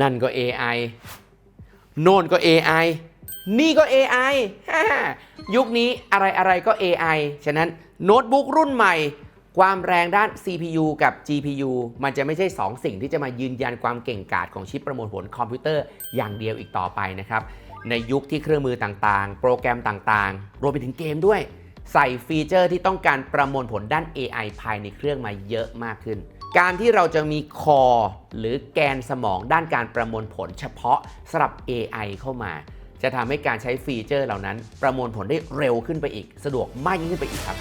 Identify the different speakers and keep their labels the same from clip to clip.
Speaker 1: นั่นก็ AI โน่นก็ AI นี่ก็ AI ยุคนี้อะไรอะไรก็ AI ฉะนั้นโน้ตบุ๊กรุ่นใหม่ ความแรงด้าน CPU กับ GPU มันจะไม่ใช่ 2 สิ่งที่จะมายืนยันความเก่งกาจของชิปประมวลผลคอมพิวเตอร์อย่างเดียวอีกต่อไปนะครับ ในยุคที่เครื่องมือต่างๆ โปรแกรมต่างๆ รวมไปถึงเกมด้วย ใส่ฟีเจอร์ที่ต้องการประมวลผลด้าน AI ภายในเครื่องมาเยอะมากขึ้น การที่เราจะมีคอหรือแกนสมองด้านการประมวลผลเฉพาะสำหรับ AI เข้ามา จะทำให้การใช้ฟีเจอร์เหล่านั้น ประมวลผลได้เร็วขึ้นไปอีก สะดวกมากยิ่งขึ้นไปอีกครับ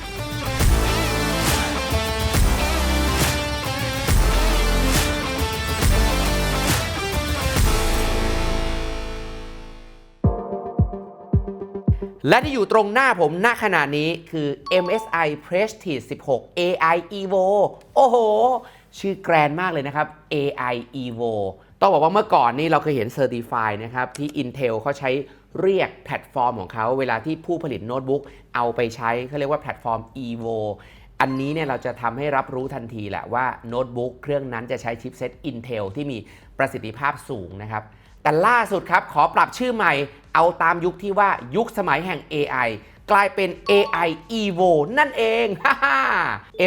Speaker 1: และที่อยู่ตรงหน้าผมณขณะนี้คือ MSI Prestige 16 AI Evo โอ้โห ชื่อแกรนมากเลยนะครับ AI Evo ต้องบอกว่าเมื่อก่อนนี้เราเคยเห็น Certify นะครับที่ Intel เขาใช้เรียกแพลตฟอร์มของเขาเวลาที่ผู้ผลิตโน้ตบุ๊กเอาไปใช้เขาเรียกว่าแพลตฟอร์ม Evo อันนี้เนี่ยเราจะทำให้รับรู้ทันทีแหละว่าโน้ตบุ๊กเครื่องนั้นจะใช้ชิปเซต Intel ที่มีประสิทธิภาพสูงนะครับ แต่ล่าสุดครับขอปรับชื่อใหม่เอาตามยุคที่ว่ายุคสมัยแห่ง AI กลายเป็น AI Evo นั่นเองฮ่า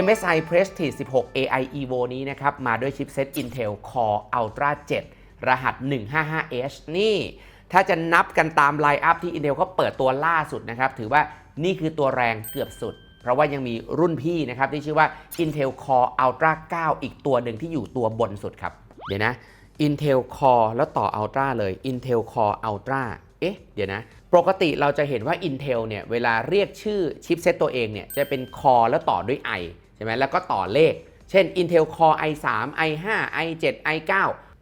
Speaker 1: MSI Prestige 16 AI Evo นี้นะครับ มาด้วยชิปเซ็ต Intel Core Ultra 7 รหัส 155H นี่ ถ้าจะนับกันตามไลน์อัพที่ Intel เขาเปิดตัวล่าสุดนะครับ ถือว่านี่คือตัวแรงเกือบสุด เพราะว่ายังมีรุ่นพี่นะครับที่ชื่อว่า Intel Core Ultra 9 อีกตัวหนึ่งที่อยู่ตัวบนสุดครับ เดี๋ยวนะ Intel Core แล้วต่อ Ultra เลย Intel Core Ultra เอ๊ะ เดี๋ยวนะ ปกติเราจะเห็นว่า Intel เนี่ยเวลาเรียกชื่อชิปเซตตัวเองเนี่ยจะเป็น Core แล้วต่อด้วย i ใช่ไหมแล้วก็ต่อเลข เช่น Intel Core i3 i5 i7 i9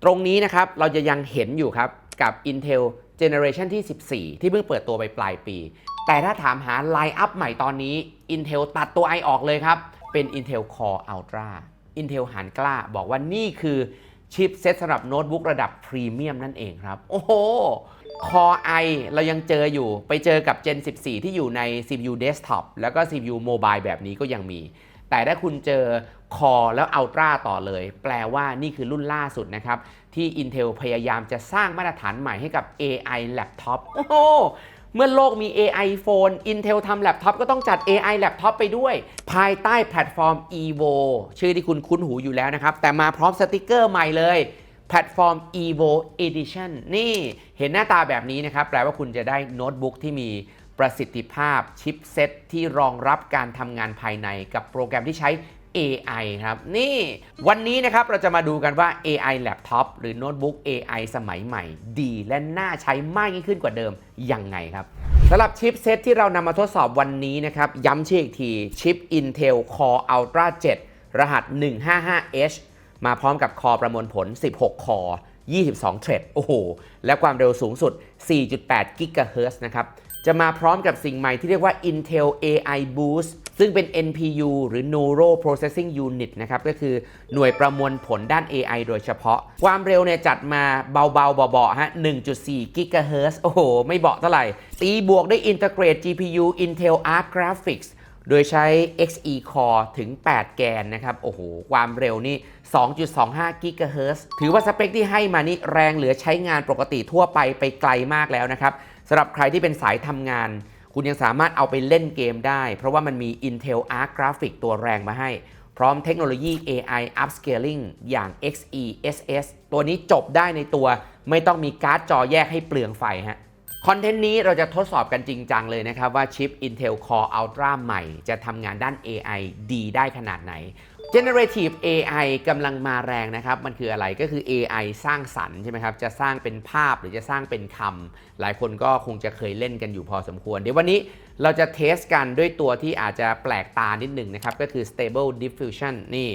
Speaker 1: ตรงนี้นะครับเราจะยังเห็นอยู่ครับกับ Intel Generation ที่ 14 ที่เพิ่งเปิดตัวไปปลายปี แต่ถ้าถามหาไลน์อัพใหม่ตอนนี้ Intel ตัดตัว i ออกเลยครับ เป็น Intel Core Ultra Intel หันกล้าบอกว่านี่คือชิปเซตสำหรับโน้ตบุ๊กระดับพรีเมียมนั่นเองครับ โอ้โห Core i เรายังเจออยู่ไปเจอกับ Gen 14 ที่อยู่ใน CPU Desktop แล้วก็ CPU Mobile แบบนี้ก็ยังมี แต่ถ้าคุณเจอ Core แล้ว Ultra ต่อเลย แปลว่านี่คือรุ่นล่าสุดนะครับ ที่ Intel พยายามจะสร้างมาตรฐานใหม่ให้กับ AI Laptop โอ้โหเมื่อโลกมี AI Phone Intel ทำแล็ปท็อปก็ต้องจัด AI Laptop ไปด้วย ภายใต้แพลตฟอร์ม Evo ชื่อที่คุณคุ้นหูอยู่แล้วนะครับ แต่มาพร้อมสติกเกอร์ใหม่เลย แพลตฟอร์ม Evo Edition นี่เห็นหน้าตาแบบนี้นะครับ แปลว่าคุณจะได้โน้ตบุ๊กที่มีประสิทธิภาพชิปเซ็ตที่รองรับการทำงานภายในกับโปรแกรมที่ใช้ AI ครับ นี่วันนี้นะครับเราจะมาดูกันว่า AI Laptop หรือโน้ตบุ๊ก AI สมัยใหม่ ดีและน่าใช้มากยิ่งขึ้นกว่าเดิมยังไงครับสำหรับชิปเซ็ตที่เรานำมาทดสอบวันนี้นะครับ ย้ำชื่ออีกทีชิป Intel Core Ultra 7 รหัส 155H มาพร้อมกับคอประมวลผล 16 คอ 22 เทรด โอ้โห และความเร็วสูงสุด 4.8 GHz นะครับ จะมาพร้อมกับสิ่งใหม่ที่เรียกว่า Intel AI Boost ซึ่งเป็น NPU หรือ Neural Processing Unit นะครับ ก็คือหน่วยประมวลผลด้าน AI โดยเฉพาะ ความเร็วเนี่ยจัดมาเบาๆเบาๆฮะ 1.4 GHz โอ้โห ไม่เบาเท่าไหร่ ตีบวกด้วย Integrate GPU Intel Arc Graphics โดยใช้ Xe Core ถึง 8 แกนนะครับ โอ้โห ความเร็วนี่ 2.25 GHz ถือว่าสเปคที่ให้มานี่แรงเหลือใช้งานปกติทั่วไปไปไกลมากแล้วนะครับสำหรับใครที่เป็นสายทำงาน คุณยังสามารถเอาไปเล่นเกมได้ เพราะว่ามันมี Intel Arc Graphic ตัวแรงมาให้ พร้อมเทคโนโลยี AI Upscaling อย่าง XeSS ตัวนี้จบได้ในตัว ไม่ต้องมีการ์ดจอแยกให้เปลืองไฟฮะ คอนเทนต์นี้เราจะทดสอบกันจริงจังเลยนะครับ ว่าชิป Intel Core Ultra ใหม่จะทำงานด้าน AI ดีได้ขนาดไหน Generative AI กำลังมาแรงนะครับ มันคืออะไรก็คือ AI สร้างสรรค์ใช่ไหมครับ จะสร้างเป็นภาพหรือจะสร้างเป็นคำ หลายคนก็คงจะเคยเล่นกันอยู่พอสมควร เดี๋ยววันนี้เราจะเทสกันด้วยตัวที่อาจจะแปลกตานิดหนึ่งนะครับ ก็คือ Stable Diffusion นี่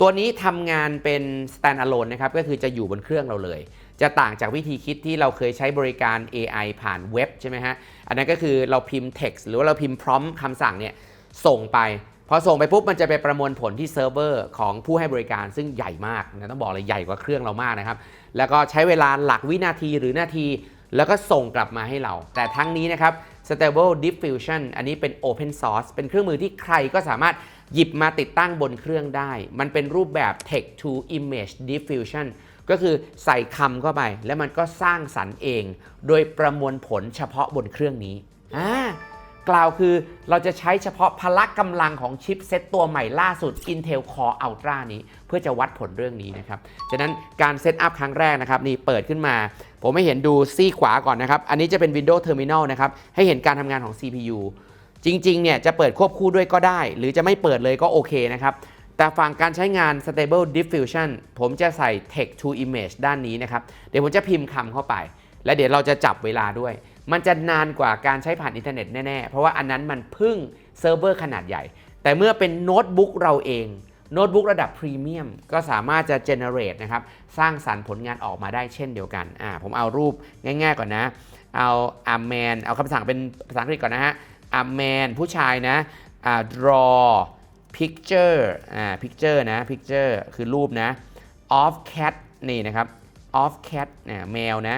Speaker 1: ตัวนี้ทำงานเป็น standalone นะครับ ก็คือจะอยู่บนเครื่องเราเลย จะต่างจากวิธีคิดที่เราเคยใช้บริการ AI ผ่านเว็บใช่ไหมฮะ อันนั้นก็คือเราพิมพ์ text หรือว่าเราพิมพ์ prompt คำสั่งเนี่ยส่งไป พอส่งไปปุ๊บมันจะไปประมวลผลที่เซิร์ฟเวอร์ของผู้ให้บริการซึ่งใหญ่มากนะต้องบอกเลยใหญ่กว่าเครื่องเรามากนะครับ แล้วก็ใช้เวลาหลักวินาทีหรือนาที แล้วก็ส่งกลับมาให้เรา แต่ทั้งนี้นะครับ Stable Diffusion อันนี้เป็น Open Source เป็นเครื่องมือที่ใครก็สามารถหยิบมาติดตั้งบนเครื่องได้ มันเป็นรูปแบบ Text to Image Diffusion ก็คือใส่คำเข้าไป แล้วมันก็สร้างสรรค์เอง โดยประมวลผลเฉพาะบนเครื่องนี้อ่ากล่าวคือเราจะใช้เฉพาะพละกำลังของชิปเซตตัวใหม่ล่าสุด Intel Core Ultra นี้ เพื่อจะวัดผลเรื่องนี้นะครับฉะนั้นการเซตอัพครั้งแรกนะครับนี่เปิดขึ้นมา ผมไม่เห็นดูซีขวาก่อนนะครับ อันนี้จะเป็น Windows Terminal นะครับ ให้เห็นการทำงานของ CPU จริงๆเนี่ยจะเปิดควบคู่ด้วยก็ได้ หรือจะไม่เปิดเลยก็โอเคนะครับ แต่ฝั่งการใช้งาน Stable Diffusion ผมจะใส่ Text to Image ด้านนี้นะครับ เดี๋ยวผมจะพิมพ์คำเข้าไป และเดี๋ยวเราจะจับเวลาด้วย มันจะนานกว่าการใช้ผ่านอินเทอร์เน็ตแน่ๆ เพราะว่าอันนั้นมันพึ่งเซิร์ฟเวอร์ขนาดใหญ่ แต่เมื่อเป็นโน้ตบุ๊กเราเองโน้ตบุ๊กระดับพรีเมียมก็สามารถจะ generate นะครับ สร้างสรรค์ผลงานออกมาได้เช่นเดียวกันอ่าผมเอารูปง่ายๆก่อนนะ เอาอาแมนเอาคำสั่งเป็นภาษาอังกฤษก่อนนะฮะอาแมนผู้ชายนะอ่า draw picture อ่า picture นะ picture คือรูปนะ of cat นี่นะครับ of cat นะแมวนะ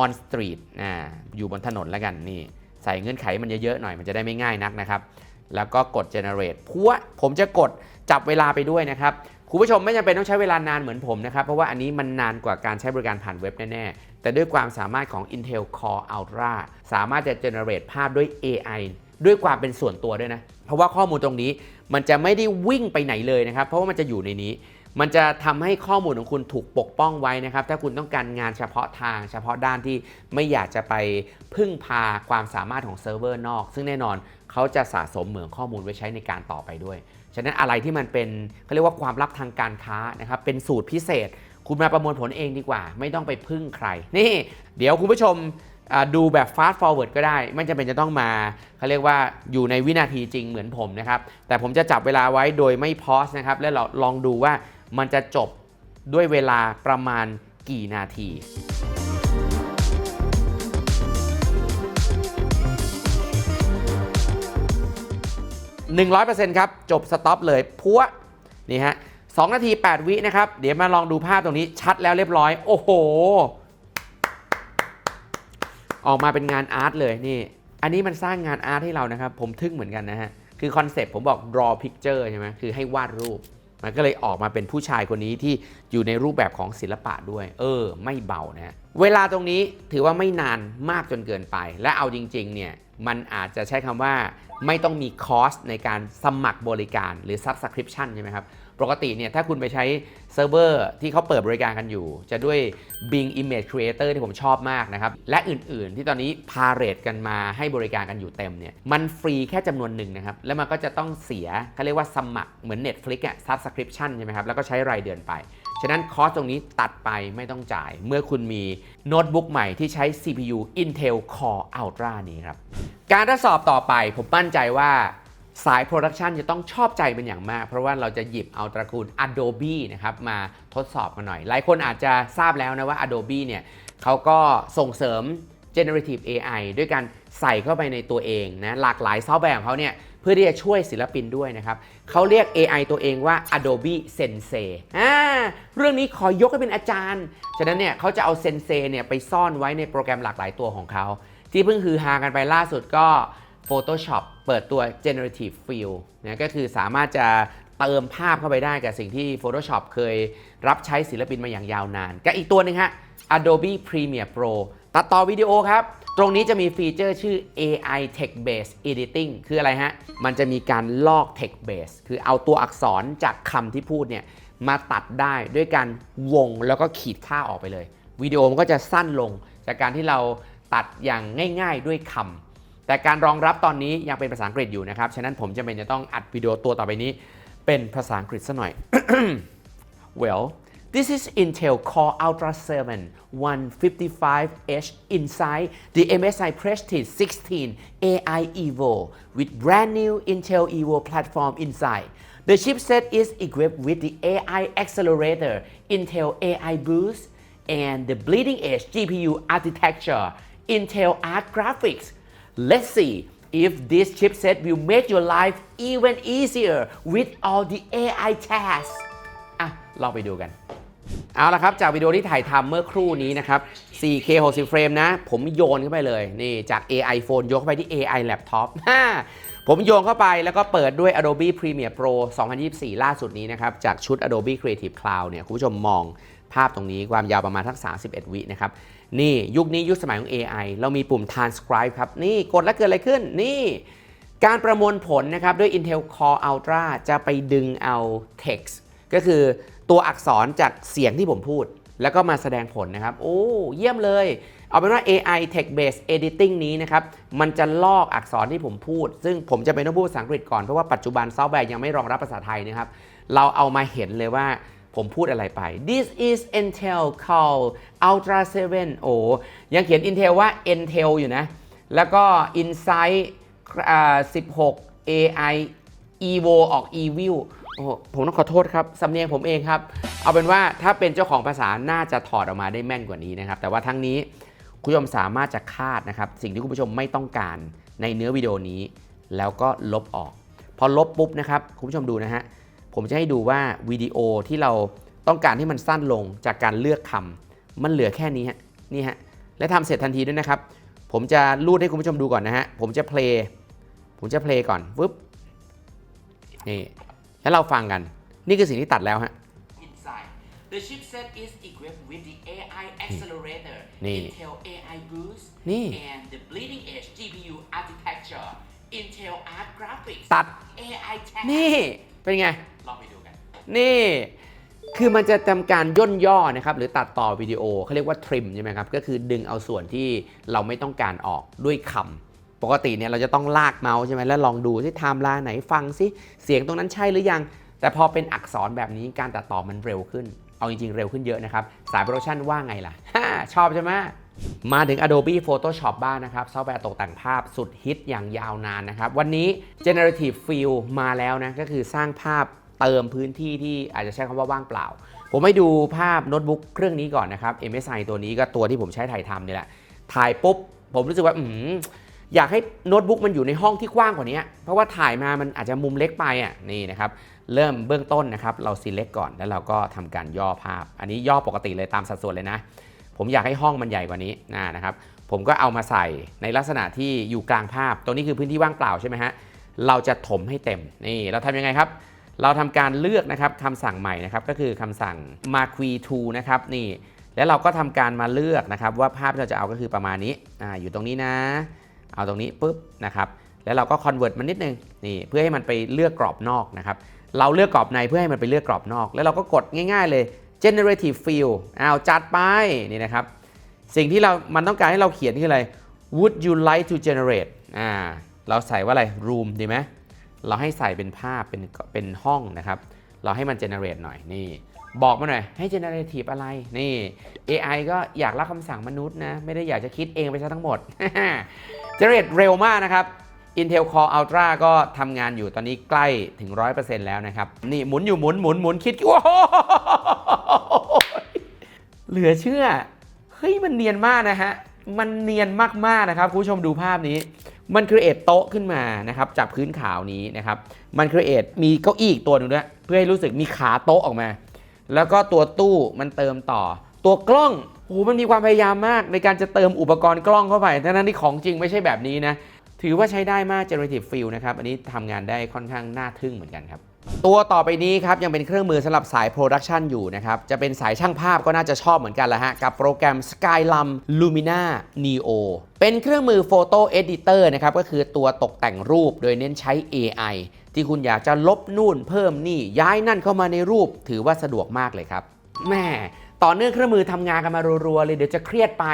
Speaker 1: on street อ่าอยู่บนถนนแล้วกันนี่ ใส่เงื่อนไขมันเยอะๆหน่อยมันจะได้ไม่ง่ายนักนะครับ แล้วก็กด generate พัวผมจะกดจับเวลาไปด้วยนะครับคุณผู้ชมไม่จำเป็นต้องใช้เวลานานเหมือนผมนะครับ เพราะว่าอันนี้มันนานกว่าการใช้บริการผ่านเว็บแน่ ๆ แต่ด้วยความสามารถของ Intel Core Ultra สามารถจะ generate ภาพด้วย AI ด้วยความเป็นส่วนตัวด้วยนะ เพราะว่าข้อมูลตรงนี้ มันจะไม่ได้วิ่งไปไหนเลยนะครับ เพราะว่ามันจะอยู่ในนี้ มันจะทำให้ข้อมูลของคุณถูกปกป้องไว้นะครับ ถ้าคุณต้องการงานเฉพาะทาง เฉพาะด้านที่ไม่อยากจะไปพึ่งพาความสามารถของเซิร์ฟเวอร์นอก ซึ่งแน่นอนเขาจะสะสมเหมืองข้อมูลไว้ใช้ในการต่อไปด้วย ฉะนั้นอะไรที่มันเป็นเขาเรียกว่าความลับทางการค้านะครับ เป็นสูตรพิเศษ คุณมาประมวลผลเองดีกว่า ไม่ต้องไปพึ่งใคร นี่ เดี๋ยวคุณผู้ชม ดูแบบ fast forward ก็ได้ ไม่จำเป็นจะต้องมาเขาเรียกว่าอยู่ในวินาทีจริงเหมือนผมนะครับ แต่ผมจะจับเวลาไว้โดยไม่พอสนะครับ แล้วเราลองดูว่ามันจะจบด้วยเวลาประมาณกี่นาที100%ครับ จบสต็อปเลยพัวนี่ฮะ2นาที 8 วินะครับ เดี๋ยวมาลองดูภาพตรงนี้ชัดแล้วเรียบร้อย โอ้โห ออกมาเป็นงานอาร์ตเลยนี่ อันนี้มันสร้างงานอาร์ตให้เรานะครับ ผมทึ่งเหมือนกันนะฮะ คือคอนเซปต์ผมบอก draw picture ใช่ไหมคือให้วาดรูป มันก็เลยออกมาเป็นผู้ชายคนนี้ที่อยู่ในรูปแบบของศิลปะด้วย เออ ไม่เบานะเวลาตรงนี้ถือว่าไม่นานมากจนเกินไป และเอาจริงๆ เนี่ยมันอาจจะใช้คำว่าไม่ต้องมีคอสในการสมัครบริการหรือ subscription ใช่ไหมครับ ปกติเนี่ยถ้าคุณไปใช้ เซิร์ฟเวอร์ที่เขาเปิดบริการกันอยู่ จะด้วย Bing Image Creator ที่ผมชอบมากนะครับ และอื่นๆ ที่ตอนนี้พาเรตกันมาให้บริการกันอยู่เต็มเนี่ย มันฟรีแค่จำนวนหนึ่งนะครับ แล้วมันก็จะต้องเสียเขาเรียกว่าสมัครเหมือน Netflix อะ subscription ใช่ไหมครับ แล้วก็ใช้รายเดือนไป ฉะนั้นคอสตรงนี้ตัดไปไม่ต้องจ่าย เมื่อคุณมีโน้ตบุ๊กใหม่ที่ใช้ CPU Intel Core Ultra นี้ครับ การทดสอบต่อไปผมมั่นใจว่า สายโปรดักชันจะต้องชอบใจเป็นอย่างมาก เพราะว่าเราจะหยิบเอาตระกูล Adobe นะครับมาทดสอบกันหน่อย หลายคนอาจจะทราบแล้วนะว่า Adobe เนี่ยเขาก็ส่งเสริม generative AI ด้วยการใส่เข้าไปในตัวเองนะหลากหลายซอฟต์แวร์ของเขาเนี่ยเพื่อที่จะช่วยศิลปินด้วยนะครับเขาเรียก AI ตัวเองว่า Adobe Sensei อ่าเรื่องนี้ขอยกให้เป็นอาจารย์ ฉะนั้นเนี่ยเขาจะเอา Sensei เนี่ยไปซ่อนไว้ในโปรแกรมหลากหลายตัวของเขา ที่เพิ่งฮือฮากันไปล่าสุดก็ Photoshop เปิดตัว Generative Fill นะก็คือสามารถจะเติมภาพเข้าไปได้กับสิ่งที่ Photoshop เคยรับใช้ศิลปินมาอย่างยาวนานกับอีกตัวหนึงฮะ Adobe Premiere Pro ตัดต่อวิดีโอครับ ตรงนี้จะมีฟีเจอร์ชื่อ AI Text Based Editing คืออะไรฮะ มันจะมีการลอก Text Base คือเอาตัวอักษรจากคำที่พูดเนี่ย มาตัดได้ด้วยการวงแล้วก็ขีดค่าออกไปเลย วิดีโอมันก็จะสั้นลงจากการที่เราตัดอย่างง่าย ๆ ด้วยคำ แต่การรองรับตอนนี้ยังเป็นภาษาอังกฤษอยู่นะครับ ฉะนั้นผมจำเป็นจะต้องอัดวิดีโอตัวต่อไปนี้ เป็นภาษาอังกฤษซะหน่อย well this is Intel Core Ultra 7 155H inside the MSI Prestige 16 AI Evo with brand new Intel Evo platform inside The chipset is equipped with the AI accelerator Intel AI Boost and the bleeding edge GPU architecture Intel Arc Graphics Let's see if this chipset will make your life even easier with all the AI tasks อะลองไปดูกัน เอาละครับ จากวิดีโอที่ถ่ายทำเมื่อครู่นี้นะครับ 4K 60เฟรมนะ ผมโยนเข้าไปเลย นี่จาก AI Phone โยนเข้าไปที่ AI Laptop ผมโยนเข้าไปแล้วก็เปิดด้วย Adobe Premiere Pro 2024 ล่าสุดนี้นะครับ จากชุด Adobe Creative Cloud เนี่ย คุณผู้ชมมองภาพตรงนี้ความยาวประมาณทั้ง31 วินะครับ นี่ยุคนี้ยุคสมัยของ AI เรามีปุ่ม transcribe ครับ นี่กดแล้วเกิดอะไรขึ้น นี่การประมวลผลนะครับ ด้วย Intel Core Ultra จะไปดึงเอา text ก็คือตัวอักษรจากเสียงที่ผมพูด แล้วก็มาแสดงผลนะครับ โอ้ เยี่ยมเลย เอาเป็นว่า AI Text Based Editing นี้นะครับ มันจะลอกอักษรที่ผมพูด ซึ่งผมจะเป็นต้องพูดภาษาอังกฤษก่อน เพราะว่าปัจจุบันซอฟต์แวร์ยังไม่รองรับภาษาไทยนะครับ เราเอามาเห็นเลยว่า ผมพูดอะไรไป this is Intel Core Ultra 7โอ้ยังเขียน Intel ว่า Intel อยู่นะ แล้วก็ Insight อ่า16 AI Evo ออก Evil ผมต้องขอโทษครับ สำเนียงผมเองครับ เอาเป็นว่าถ้าเป็นเจ้าของภาษาน่าจะถอดออกมาได้แม่นกว่านี้นะครับ แต่ว่าทั้งนี้คุณผู้ชมสามารถจะคาดนะครับ สิ่งที่คุณผู้ชมไม่ต้องการในเนื้อวิดีโอนี้ แล้วก็ลบออก พอลบปุ๊บนะครับ คุณผู้ชมดูนะฮะ ผมจะให้ดูว่าวิดีโอที่เราต้องการให้มันสั้นลงจากการเลือกคำมันเหลือแค่นี้ฮะนี่ฮะและทำเสร็จทันทีด้วยนะครับ ผมจะรูดให้คุณผู้ชมดูก่อนนะฮะผมจะเพลย์ผมจะเพลย์ก่อนปึ๊บนี่แล้วเราฟังกัน นี่คือสิ่งที่ตัดแล้วฮะ
Speaker 2: Inside, the chipset is equipped with the AI accelerator,
Speaker 1: Nee.
Speaker 2: Intel AI Boost,
Speaker 1: Nee.
Speaker 2: and the bleeding edge GPU architecture, Intel Arc Graphics,
Speaker 1: ตัด
Speaker 2: AI Tag
Speaker 1: นี่ เป็นไง
Speaker 2: ลองไปดูกัน
Speaker 1: นี่คือมันจะทำการย่นย่อนะครับหรือตัดต่อวิดีโอเขาเรียกว่า trim ใช่ไหมครับ ก็คือดึงเอาส่วนที่เราไม่ต้องการออกด้วยคำปกติเนี่ยเราจะต้องลากเมาส์ใช่ไหมแล้วลองดูที่ไทม์ไลน์ไหนฟังซิเสียงตรงนั้นใช่หรือยัง แต่พอเป็นอักษรแบบนี้การตัดต่อมันเร็วขึ้น เอาจริงๆเร็วขึ้นเยอะนะครับ สายโปรดักชันว่าไงล่ะฮ่าชอบใช่ไหม มาถึง Adobe Photoshop บ้างนะครับ ซอฟต์แวร์ตกแต่งภาพสุดฮิตอย่างยาวนานนะครับ วันนี้ Generative Fill มาแล้วนะ ก็คือสร้างภาพเติมพื้นที่ที่อาจจะใช้คำว่าว่างเปล่า ผมให้ดูภาพโน้ตบุ๊กเครื่องนี้ก่อนนะครับ MSI ตัวนี้ก็ตัวที่ผมใช้ถ่ายทำนี่แหละ ถ่ายปุ๊บ ผมรู้สึกว่า อืมอยากให้โน้ตบุ๊กมันอยู่ในห้องที่กว้างกว่านี้ เพราะว่าถ่ายมามันอาจจะมุมเล็กไปอะนี่นะครับ เริ่มเบื้องต้นนะครับ เรา select ก่อนแล้วเราก็ทำการย่อภาพ อันนี้ย่อปกติเลยตามสัดส่วนเลยนะ ผมอยากให้ห้องมันใหญ่กว่านี้นะครับ ผมก็เอามาใส่ในลักษณะที่อยู่กลางภาพ ตรงนี้คือพื้นที่ว่างเปล่าใช่ไหมฮะ เราจะถมให้เต็ม นี่เราทำยังไงครับ เราทำการเลือกนะครับคำสั่งใหม่นะครับ ก็คือคำสั่ง m a r q u e to นะครับนี่ แล้วเราก็ทำการมาเลือกนะครับว่าภาพที่เราจะเอาก็คือประมาณนี้อ่าอยู่ตรงนี้นะ เอาตรงนี้ปุ๊บนะครับ แล้วเราก็ convert มันนิดนึง นี่เพื่อให้มันไปเลือกกรอบนอกนะครับ เราเลือกกรอบในเพื่อให้มันไปเลือกกรอบนอก แล้วเราก็กดง่าย ๆ เลย generative fill อ้าวจัดไปนี่นะครับ สิ่งที่เรามันต้องการให้เราเขียนคืออะไร would you like to generate อ่าเราใส่ว่าอะไร room ดีไหมเราให้ใส่เป็นภาพเป็นเป็นห้องนะครับ เราให้มัน generate หน่อยนี่ บอกมาหน่อย ให้ generative อะไรนี่ AI ก็อยากรับคำสั่งมนุษย์นะ ไม่ได้อยากจะคิดเองไปซะทั้งหมด generate เร็วมากนะครับ Intel Core Ultra ก็ทำงานอยู่ตอนนี้ใกล้ถึง 100%แล้วนะครับ นี่หมุนอยู่หมุนหมุนหมุนคิดโอ้โห เหลือเชื่อ เฮ้ยมันเนียนมากนะฮะ มันเนียนมากๆนะครับคุณผู้ชมดูภาพนี้ มันครีเอทโต๊ะขึ้นมานะครับจากพื้นขาวนี้นะครับ มันครีเอทมีเก้าอี้อีกตัวหนึ่งด้วย เพื่อให้รู้สึกมีขาโต๊ะออกมา แล้วก็ตัวตู้มันเติมต่อ ตัวกล้องโอ้โหมันมีความพยายามมากในการจะเติมอุปกรณ์กล้องเข้าไปทั้งนั้นที่ของจริงไม่ใช่แบบนี้นะ ถือว่าใช้ได้มาก Generative Fill นะครับ อันนี้ทำงานได้ค่อนข้างน่าทึ่งเหมือนกันครับ ตัวต่อไปนี้ครับยังเป็นเครื่องมือสำหรับสายโปรดักชันอยู่นะครับ จะเป็นสายช่างภาพก็น่าจะชอบเหมือนกันแหละฮะ กับโปรแกรม Skylum Lumina Neo เป็นเครื่องมือ Photo Editor นะครับ ก็คือตัวตกแต่งรูปโดยเน้นใช้ AI ที่คุณอยากจะลบนู่นเพิ่มนี่ย้ายนั่นเข้ามาในรูปถือว่าสะดวกมากเลยครับแม่ต่อเนื่องเครื่องมือทำงานกันมารัวๆเลยเดี๋ยวจะเครียดไป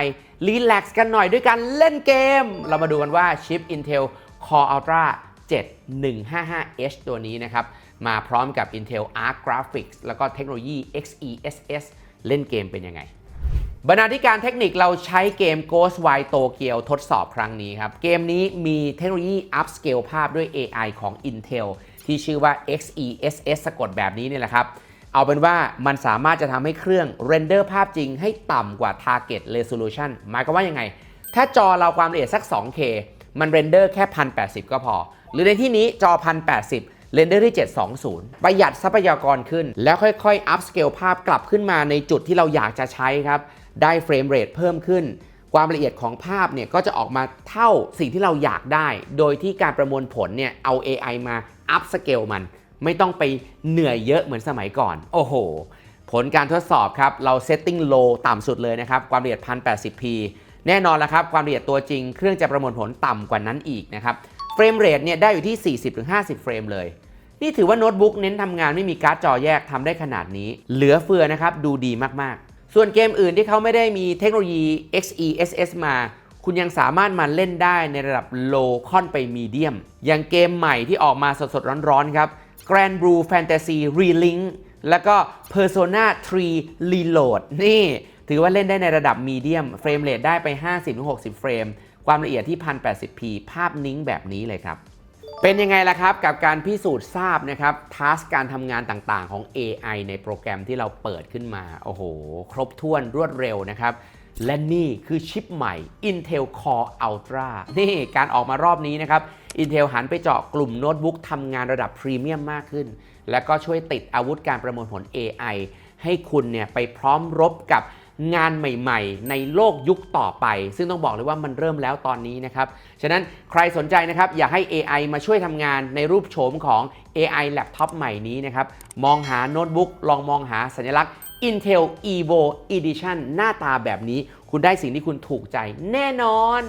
Speaker 1: รีแลกซ์กันหน่อยด้วยการเล่นเกม เรามาดูกันว่าชิป Intel Core Ultra 7155H ตัวนี้นะครับ มาพร้อมกับ Intel Arc Graphics แล้วก็เทคโนโลยี XeSS เล่นเกมเป็นยังไงบรรณาธิการเทคนิคเราใช้เกม Ghostwire Tokyo ทดสอบครั้งนี้ครับ เกมนี้มีเทคโนโลยี upscale ภาพด้วย AI ของ Intel ที่ชื่อว่า XeSS สะกดแบบนี้นี่แหละครับ เอาเป็นว่ามันสามารถจะทำให้เครื่องเรนเดอร์ภาพจริงให้ต่ำกว่า target resolution หมายความว่ายังไง ถ้าจอเราความละเอียดสัก 2K มันเรนเดอร์แค่ 1080 ก็พอ หรือในที่นี้จอ 1080 เรนเดอร์ที่ 720 ประหยัดทรัพยากรขึ้น แล้วค่อยๆอัพสเกลภาพกลับขึ้นมาในจุดที่เราอยากจะใช้ครับ ได้เฟรมเรทเพิ่มขึ้น ความละเอียดของภาพเนี่ยก็จะออกมาเท่าสิ่งที่เราอยากได้ โดยที่การประมวลผลเนี่ยเอา AI มาอัพสเกลมัน ไม่ต้องไปเหนื่อยเยอะเหมือนสมัยก่อน โอ้โห ผลการทดสอบครับ เราเซตติ้งโลต่ำสุดเลยนะครับ ความละเอียด 1080p แน่นอนแล้วครับ ความละเอียดตัวจริง เครื่องจะประมวลผลต่ำกว่านั้นอีกนะครับ เฟรมเรทเนี่ยได้อยู่ที่ 40-50 เฟรมเลย นี่ถือว่าโน้ตบุ๊กเน้นทำงานไม่มีการ์ดจอแยกทำได้ขนาดนี้ เหลือเฟือนะครับดูดีมากๆ ส่วนเกมอื่นที่เขาไม่ได้มีเทคโนโลยี XeSS มา คุณยังสามารถมาเล่นได้ในระดับโลค่อนไปมีเดียม อย่างเกมใหม่ที่ออกมาสดๆร้อนๆครับ Grand Blue Fantasy Relink แล้วก็ Persona 3 Reload นี่ ถือว่าเล่นได้ในระดับมีเดียมเฟรมเรทได้ไป 50-60 เฟรม ความละเอียดที่ 1080p ภาพนิ่งแบบนี้เลยครับ เป็นยังไงล่ะครับกับการพิสูจน์ทราบนะครับทัสการทำงานต่างๆของ AI ในโปรแกรมที่เราเปิดขึ้นมา โอ้โห ครบถ้วนรวดเร็วนะครับ และนี่คือชิปใหม่ Intel Core Ultra นี่การออกมารอบนี้นะครับ Intel หันไปเจาะกลุ่มโน้ตบุ๊กทำงานระดับพรีเมียมมากขึ้น และก็ช่วยติดอาวุธการประมวลผล AI ให้คุณเนี่ยไปพร้อมรบกับ งานใหม่ๆ ในโลกยุคต่อไป ซึ่งต้องบอกเลยว่ามันเริ่มแล้วตอนนี้นะครับฉะนั้นใครสนใจนะครับอยากให้ AI มาช่วยทำงานในรูปโฉมของ AI แล็ปท็อปใหม่นี้นะครับมองหาโน้ตบุ๊กลองมองหาสัญลักษณ์ Intel Evo Edition หน้าตาแบบนี้ คุณได้สิ่งที่คุณถูกใจแน่นอน